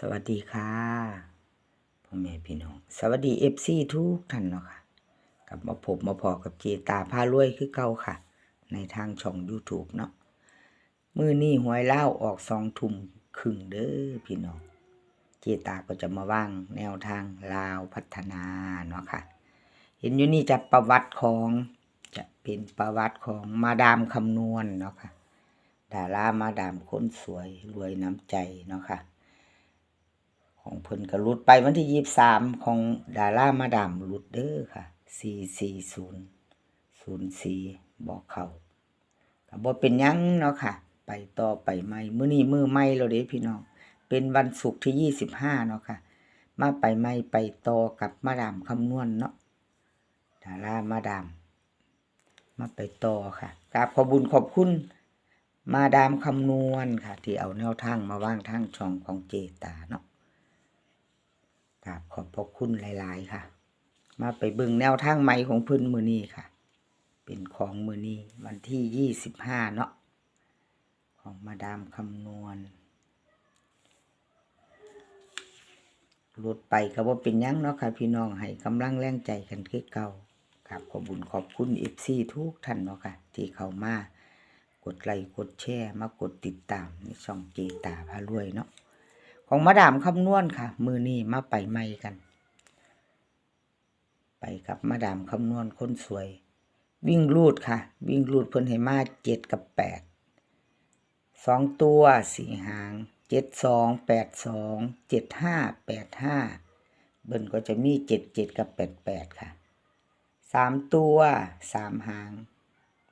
สวัสดีค่ะพ่อแม่พี่น้อง สวัสดีเอฟซีทุกท่านเนาะค่ะกลับมาพบมาพอกับเจตาพารวยคือเก่าค่ะ ในทางช่อง YouTube เนาะมือนี้หวยเล่าออกสองทุ่มครึ่งเด้อพี่น้อง เจตาก็จะมาว่างแนวทางลาวพัฒนาเนาะค่ะ เห็นอยู่นี่จะประวัติของจะเป็นประวัติของมาดามคำนวณเนาะค่ะดารามาดามคนสวยรวยน้ำใจเนาะค่ะ ของเพิ่นก็รุดไปวันที่ยี่สามของดารามาดามรุดเด้อค่ะสี่สี่ศูนย์ศูนย์สี่บอกเขาก็บ่เป็นยังเนาะค่ะ ไปต่อไปใหม่มือนี้มือใหม่แล้วเด้พี่น้อง เป็นวันศุกร์ที่ยี่สิบห้าเนาะค่ะ มาไปใหม่ไปต่อกับมาดามคำนวณเนาะดารามาดาม มาไปต่อค่ะกราบขอบุญขอบคุณมาดามคำนวณค่ะ ที่เอาแนวทางมาว่างทางช่องของเจตาเนาะ กราบขอบพระคุณหลาย ๆ ค่ะ มาไปบิ่งแนวทางใหม่ของเพื้นมือนี้ค่ะ เป็นของมือนี้วันที่ยี่สิบห้าเนาะของมาดามคำนวณรถไปก็ว่าเป็นยังเนาะค่ะพี่น้องให้กำลังแรงใจกันคือเก่าครับขอบุญขอบคุณเอฟซีทุกท่านเนาะค่ะ ที่เข้ามากดไลค์กดแชร์มากดติดตามในช่องเจตาพารวยเนาะ ของมาดามคำนวณค่ะ มือนี้มาไปไม่กัน ไปกับมาดามคำนวณคนสวย วิ่งรูดค่ะ วิ่งรูดเพิ่นให้มาเจ็ดกับแปดสองตัวสี่หางเจ็ดสองแปดสองเจ็ดห้าแปดห้าเบิ้นก็จะมีเจ็ดเจ็ดกับแปดแปดค่ะสามตัวสามหาง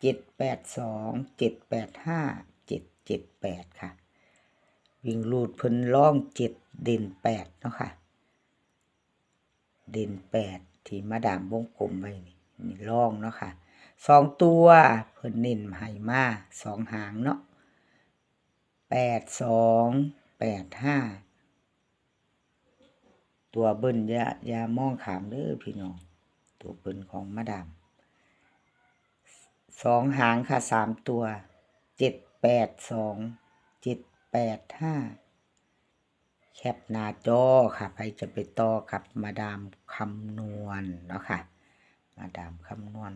เจ็ดแปดสองเจ็ดแปดห้าเจ็ดเจ็ดแปดค่ะ วิ่งรูดเพิ่นล่องเจ็ดเด่นแปดเนาะค่ะ เด่นแปดที่มาดามวงกลมไว้นี่นี่ล่องเนาะค่ะสองตัวเพิ่นเน้นให้มาสองหางเนาะแปดสองแปดห้าตัวเบิ้ลยายามองขามเด้อพี่น้อง ตัวเบิ้ลของมาดามสองหางค่ะสามตัวเจ็ดแปดสองเจ็ด แปดห้าแคปหน้าจอค่ะใครจะไปต่อกับมาดามคำนวณเนาะค่ะ มาดามคำนวณ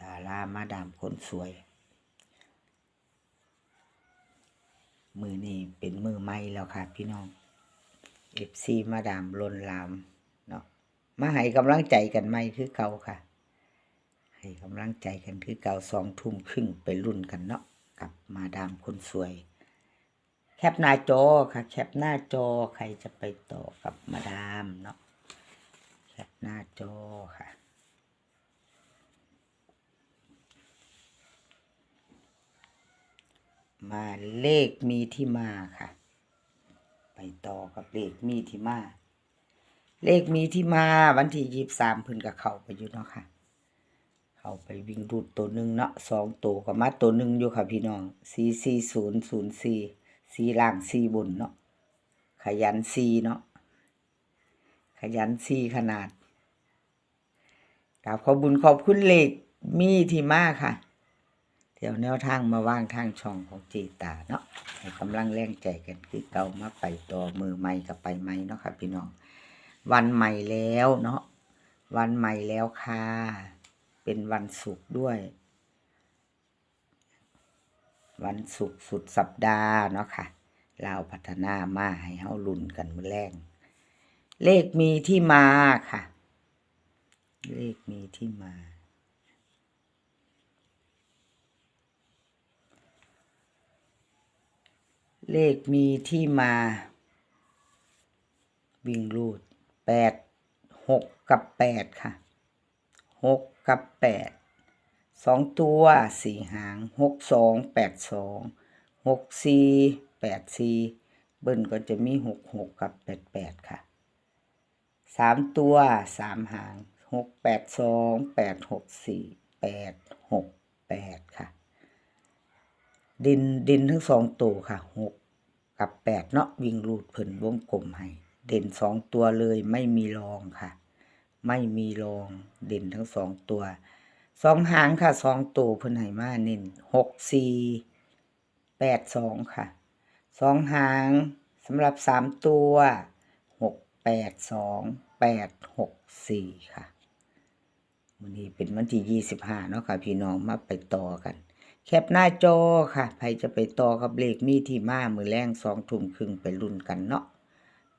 ดารามาดามคนสวย มือนี่เป็นมือใหม่แล้วค่ะ พี่น้องเอฟซีมาดามลนลามเนาะมาให้กำลังใจกันไหมคือเก่าค่ะ ให้กำลังใจกันคือเก่าสองทุ่มครึ่งไปรุ่นกันเนาะ กับมาดามคนสวย แคปหน้าจอค่ะ แคปหน้าจอใครจะไปต่อกับมาดามเนาะแคปหน้าจอค่ะมาเลขมีที่มาค่ะ ไปต่อกับเลขมีที่มา เลขมีที่มาวันที่ยี่สามพิ่นกับเขาไปอยู่เนาะค่ะ เข้าไปวิ่งรูดตัวหนึ่งเนาะสองตัวกับมาตัวหนึ่งอยู่ค่ะพี่น้องสี่สี่ศูนย์ศูนย์สี่สี่ล่างสี่บนเนาะขยันสี่เนาะขยันสี่ขนาดกราบขอบุญขอบคุณเลขมีที่มาค่ะ เดี๋ยวแนวทางมาว่างทางช่องของจีตาเนาะให้กำลังแรงใจกันคือเก่ามาไปต่อมือใหม่กับไปใหม่เนาะค่ะพี่น้อง วันใหม่แล้วเนาะวันใหม่แล้วค่ะ เป็นวันศุกร์ด้วย วันศุกร์สุดสัปดาห์เนาะค่ะลาวพัฒนามาให้เฮาลุ่นกันมือแรงเลขมีที่มาค่ะ เลขมีที่มา เลขมีที่มา วิ่งรูดแปดหกกับแปดค่ะหก กับแปดสองตัวสี่หางหกสองแปดสองหกสี่แปดสี่เบิ้ลก็จะมีหกหกกับแปดแปดค่ะสามตัวสามหางหกแปดสองแปดหกสี่แปดหกแปดค่ะ ดินดินทั้งสองตัวค่ะหกกับแปดเนาะวิ่งรูดเพิ่นวงกลมให้ เด่นสองตัวเลยไม่มีรองค่ะ ไม่มีรองเด่นทั้งสองตัวสองหางค่ะสองตัวเพิ่นให้มาเน้นหกสี่แปดสองค่ะสองหางสำหรับสามตัวหกแปดสองแปดหกสี่ค่ะวันนี้เป็นวันที่ยี่สิบห้าเนาะค่ะพี่น้องมาไปต่อกัน แคปหน้าจอค่ะใครจะไปต่อกับเลขมีที่มามือแรงสองทุ่มครึ่งไปรุ่นกันเนาะ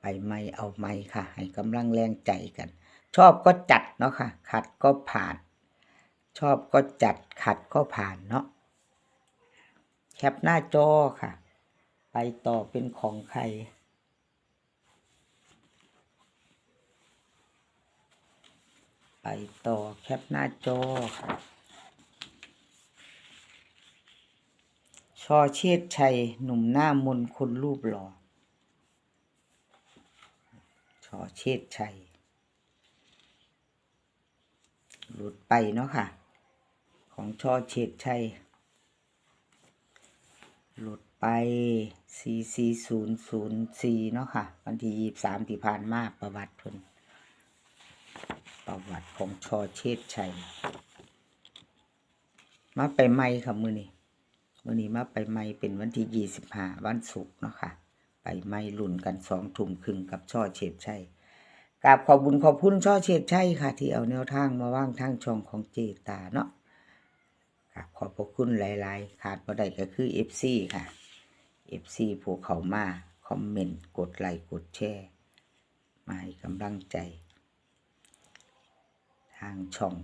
ไปไม่เอาไม่ค่ะ ให้กำลังแรงใจกัน ชอบก็จัดเนาะค่ะ ขัดก็ผ่าน ชอบก็จัด ขัดก็ผ่านเนาะแคปหน้าจอค่ะ ไปต่อเป็นของใคร ไปต่อแคปหน้าจอค่ะ ชอเชษชัย หนุ่มหน้ามนคนรูปหล่อ ชอเชษชัย หลุดไปเนาะค่ะ ของชอเชษชัย หลุดไป 44004 เนาะค่ะ วันที่ 23 ที่ผ่านมาประวัติเพิ่นประวัติของชอเชษชัย มาไปไม่ค่ะมือนี้มื่อนี้มาไปไม่เป็นวันที่ยี่สิบห้าวันศุกร์เนาะค่ะ ไปไม่ลุ่นกันสองทุ่มครึ่งกับช่อเฉดชัย กราบขอบุญขอบคุณช่อเฉดชัยค่ะ ที่เอาแนวทางมาว่างทางช่องของเจตาเนาะกราบขอบพระคุณหลาย ๆ ขาดบ่ได้ก็คือเอฟซีค่ะเอฟซีผู้เขามาคอมเมนต์กดไลค์กดแชร์มาให้กำลังใจ ทางช่อง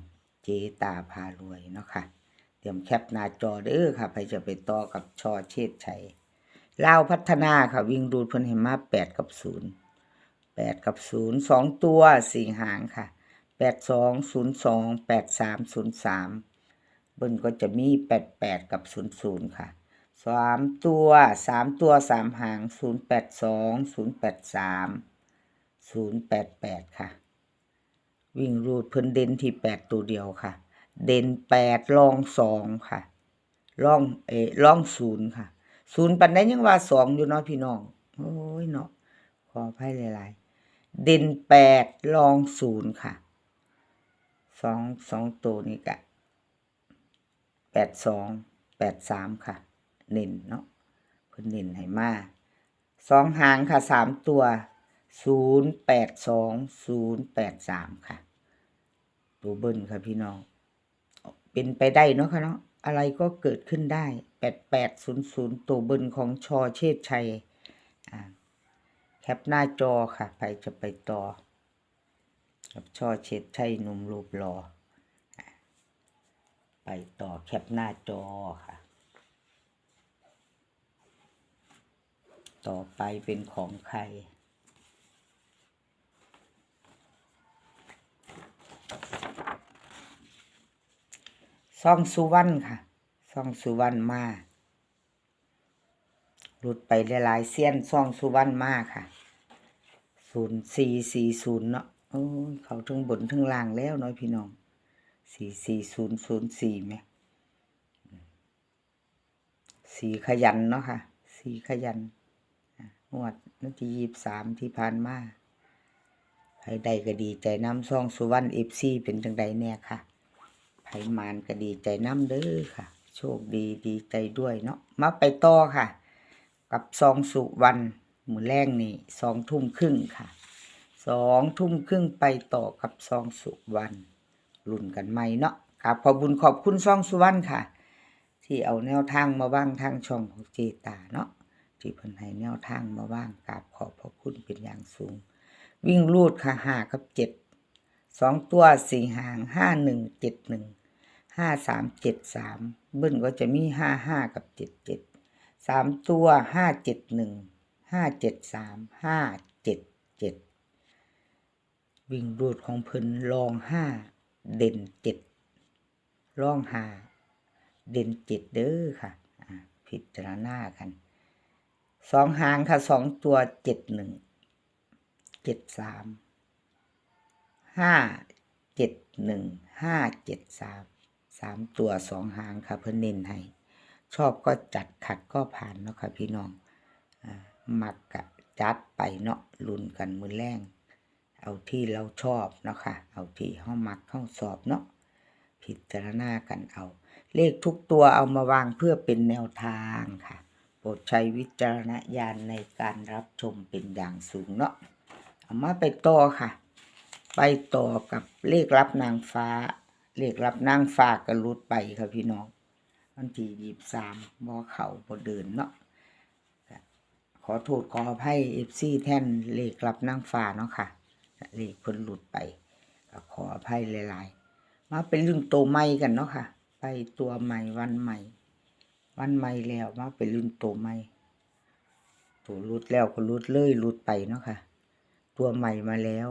เจตาพารวยเนาะค่ะ เตรียมแคปหน้าจอเด้อค่ะใครจะไปต่อกับชอเชษชัยลาวพัฒนาค่ะวิ่งดูดเพิ่นให้มาแปดกับศูนย์ แปดกับศูนย์สองตัวสี่หางค่ะแปดสองศูนย์สองแปดสามศูนย์สามเบิ้ลก็จะมีแปดแปดกับศูนย์ศูนย์ค่ะสามตัวสามตัวสามหางศูนย์แปดสองศูนย์แปดสามศูนย์แปดแปดค่ะ วิ่งรูดเพิ่นเด่นที่แปดตัวเดียวค่ะ เด่นแปดลองสองค่ะล่องเออล่องศูนย์ค่ะศูนย์ปันได้ยังว่าสองอยู่เนาะพี่น้องโอ้ยเนาะขออภัยหลาย ด่นแปดลองศูนย์ค่ะสองสองตัวนี้กะแปดสองแปดสามค่ะ เน้นเนาะเพิ่นเน้นให้มาสองหางค่ะสามตัวศูนย์แปดสองศูนย์แปดสามค่ะ ตัวเบิ้ลค่ะพี่น้อง เป็นไปได้เนาะค่ะเนาะอะไรก็เกิดขึ้นได้แปดแปดศูนย์ศูนย์ตัวเบิ้ลของชอเชษชัยอ่า แคปหน้าจอค่ะไปจะไปต่อ กับช่อเชษชัยหนุ่มรูปหล่อไปต่อแคปหน้าจอค่ะ ต่อไปเป็นของใครซ่องสุวรรณค่ะซ่องสุวรรณมา หลุดไปหลายๆเสี้ยนซ่องสุวรรณมากค่ะศูนย์สี่สี่ศูนย์เนาะโอ้เขาถึงบนถึงล่างแล้วเนาะพี่น้องสี่สี่ศูนย์ศูนย์สี่ไหมสีขยันเนาะค่ะ สีขยันงวดนาทียี่สามที่ผ่านมาใครใดก็ดีใจน้ำซ่องสุวรรณเอฟซีเป็นจังใดแน่ค่ะไผมานก็ดีใจน้ำเด้อค่ะ โชคดีดีใจด้วยเนาะมาไปต่อค่ะ กับซองสุวรรณมือแรกนี่สองทุ่มครึ่งค่ะสองทุ่มครึ่งไปต่อกับซองสุวรรณรุ่นกันไหมเนาะครับขอบุญขอบคุณซองสุวรรณค่ะ ที่เอาแนวทางมาว่างทางช่องของเจตาเนาะที่เพิ่นให้แนวทางมาว่างกราบขอบพระคุณเป็นอย่างสูง วิ่งรูดค่ะห้ากับเจ็ดสองตัวสี่หางห้าหนึ่งเจ็ดหนึ่งห้าสามเจ็ดสามเบิ้ลก็จะมีห้าห้ากับเจ็ดเจ็ด สามตัวห้าเจ็ดหนึ่งห้าเจ็ดสามห้าเจ็ดเจ็ดวิ่งรูดของเพิ่นลองห้าเด่นเจ็ดลองห้าเด่นเจ็ดเด้อค่ะพิจารณากันสองหางค่ะสองตัวเจ็ดหนึ่งเจ็ดสามห้าเจ็ดหนึ่งห้าเจ็ดสามสามตัวสองหางค่ะเพื่นเน้นให้ ชอบก็จัดขัดก็ผ่านเนาะค่ะพี่น้องมักกะจัดไปเนาะลุนกันมือแรงเอาที่เราชอบเนาะค่ะ เอาที่ห้องมักห้องสอบเนาะพิจารณากันเอา เลขทุกตัวเอามาวางเพื่อเป็นแนวทางค่ะโปรดใช้วิจารณญาณในการรับชมเป็นอย่างสูงเนาะเอามาไปต่อค่ะ ไปต่อกับเลขรับนางฟ้า เลขรับนางฟ้ากระลุดไปค่ะพี่น้อง วันที่ยี่สามบอเข่าบอเดินเนาะขอโทษขออภัยเอฟซีแท่นเลขรับนางฟ้าเนาะค่ะเลขเพิ่นหลุดไปขออภัยหลายๆ มาเป็นเรื่องโตวใหม่กันเนาะค่ะ ไปตัวใหม่วันใหม่ วันใหม่แล้วมาเป็นรุ่นโตวใหม่ตัวรุดแล้วก็รุดเลยรุดไปเนาะค่ะ ตัวใหม่มาแล้ว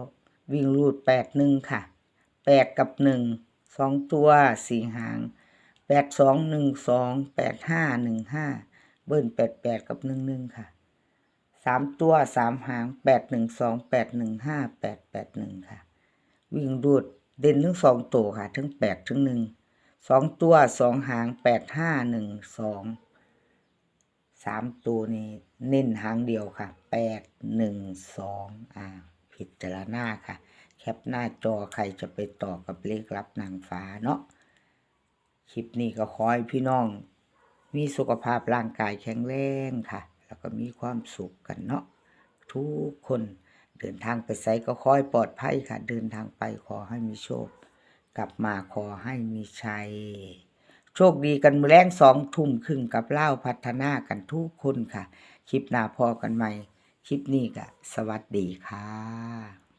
วิ่งรูดแปดหนึ่งค่ะแปดกับหนึ่งสองตัวสี่หาง แปดสองหนึ่งสองแปดห้าหนึ่งห้าเบิ้ลแปดแปดกับหนึ่งหนึ่งค่ะสามตัวสามหางแปดหนึ่งสองแปดหนึ่งห้าแปดแปดหนึ่งค่ะ วิ่งรูดเด่นทั้งสองตัวค่ะ ทั้งแปดทั้งหนึ่งสองตัวสองหางแปดห้าหนึ่งสองสามตัวนี้เน้นหางเดียวค่ะแปดหนึ่งสองอ่าพิดจารณาค่ะ แคปหน้าจอใครจะไปต่อกับเลขรับนางฟ้าเนาะ คลิปนี้ก็ขอให้พี่น้อง มีสุขภาพร่างกายแข็งแรงค่ะ แล้วก็มีความสุขกันเนาะทุกคนเดินทางไปไสก็ขอให้ปลอดภัยค่ะ เดินทางไปขอให้มีโชค กลับมาขอให้มีชัย โชคดีกันมือแรงสองทุ่มครึ่งกับเล่าพัฒนากันทุกคนค่ะ คลิปหน้าพอกันใหม่ คลิปนี้ก็สวัสดีค่ะ